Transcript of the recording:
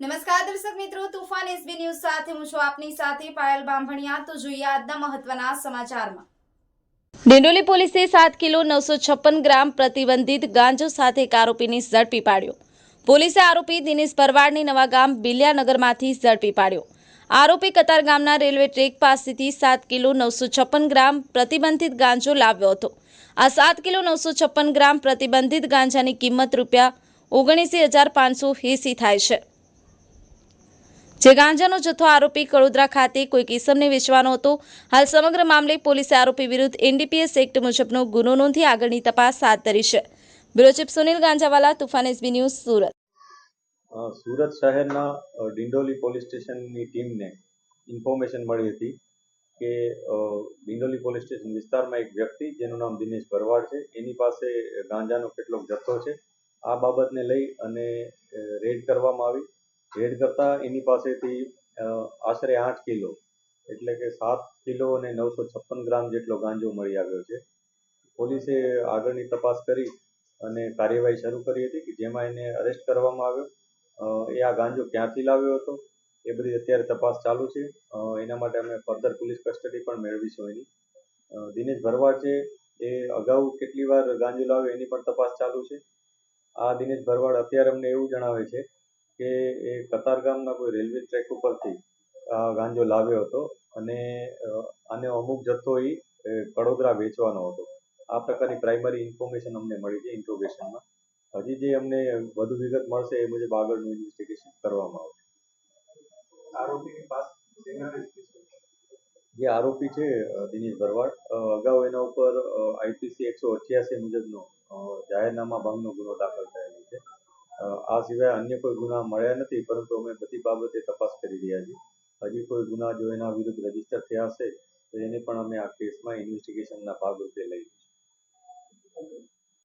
નમસ્કાર દર્શક મિત્રો, તુફાન એસબી ન્યૂઝ સાથે હું છું આપની સાથે પાયલ બાંભણિયા. તો જોઈએ આજના મહત્વના સમાચારમાં. ડિંડોલી પોલીસે સાત કિલો નવસો છપ્પન ગ્રામ પ્રતિબંધિત ગાંજો સાથે એક આરોપીની ઝડપી પાડ્યો. પોલીસે આરોપી દિનેશ ભરવાડની નવાગામ બિલિયાનગરમાંથી ઝડપી પાડ્યો. આરોપી કતાર ગામના રેલવે ટ્રેક પાસેથી સાત કિલો નવસો છપ્પન ગ્રામ પ્રતિબંધિત ગાંજો લાવ્યો હતો. આ સાત કિલો નવસો છપ્પન ગ્રામ પ્રતિબંધિત ગાંજાની કિંમત રૂપિયા ઓગણીસી હજાર પાંચસો એંસી થાય છે. જે ગાંજાનો જથ્થો આરોપી કડોદરા ખાતે કોઈ કિસમને વેચવાનો હતો. હાલ સમગ્ર મામલે પોલીસે આરોપી વિરુદ્ધ એનડીપીએસ એક્ટ મુજબનો ગુનો નોંધી આગળની તપાસ હાથ ધરી છે. Bureau Sunil Ganjawala, Toofan SB news Surat. Surat શહેરના ડિંડોલી પોલીસ સ્ટેશનની ટીમને ઇન્ફોર્મેશન મળી હતી કે ડિંડોલી પોલીસ સ્ટેશન વિસ્તારમાં એક વ્યક્તિ જેનું નામ દિનેશ ભરવાડ છે. એની પાસે ગાંજાનો કેટલોક જથ્થો છે. આ બાબતને લઈ અને રેડ કરવામાં આવી. રેડ કરતા એની પાસેથી આશરે આઠ કિલો, એટલે કે સાત કિલો અને નવસો છપ્પન ગ્રામ જેટલો ગાંજો મળી આવ્યો છે. પોલીસે આગળની તપાસ કરી અને કાર્યવાહી શરૂ કરી હતી કે જેમાં એને અરેસ્ટ કરવામાં આવ્યો. એ આ ગાંજો ક્યાંથી લાવ્યો હતો, એ બધી અત્યારે તપાસ ચાલુ છે. એના માટે અમે ફર્ધર પોલીસ કસ્ટડી પણ મેળવીશું એની. દિનેશ ભરવાડ છે, એ અગાઉ કેટલી વાર ગાંજો લાવ્યો એની પણ તપાસ ચાલુ છે. આ દિનેશ ભરવાડ અત્યારે અમને એવું જણાવે છે કે એ કતારગામના કોઈ રેલવે ટ્રેક ઉપરથી ગાંજો લાવ્યો હતો અને આને અમુક જથ્થો એ કડોદરા વેચવાનો હતો. આ પ્રકારની પ્રાઇમરી ઇન્ફોર્મેશન અમને મળી છે ઇન્ટ્રોગેશનમાં હજી જે અમને વધુ વિગત મળશે એ મુજબ આગળનું ઇન્વેસ્ટિગેશન કરવામાં આવશે. આરોપીની પાસે જે આરોપી છે દિનેશ ભરવાડ અગાઉ એના ઉપર આઈપીસી એકસો અઠ્યાસી મુજબનો જાહેરનામા ભંગનો ગુનો દાખલ થયેલો છે. આ સિવાય અન્ય કોઈ ગુના મળ્યા નથી, પરંતુ અમે બધી બાબતે તપાસ કરી રહ્યા છીએ. હજી કોઈ ગુના જો એના વિરુદ્ધ રજિસ્ટર થયા હશે, તો એને પણ અમે આ કેસમાં ઇન્વેસ્ટિગેશનના ભાગરૂપે લઈ લઈશું.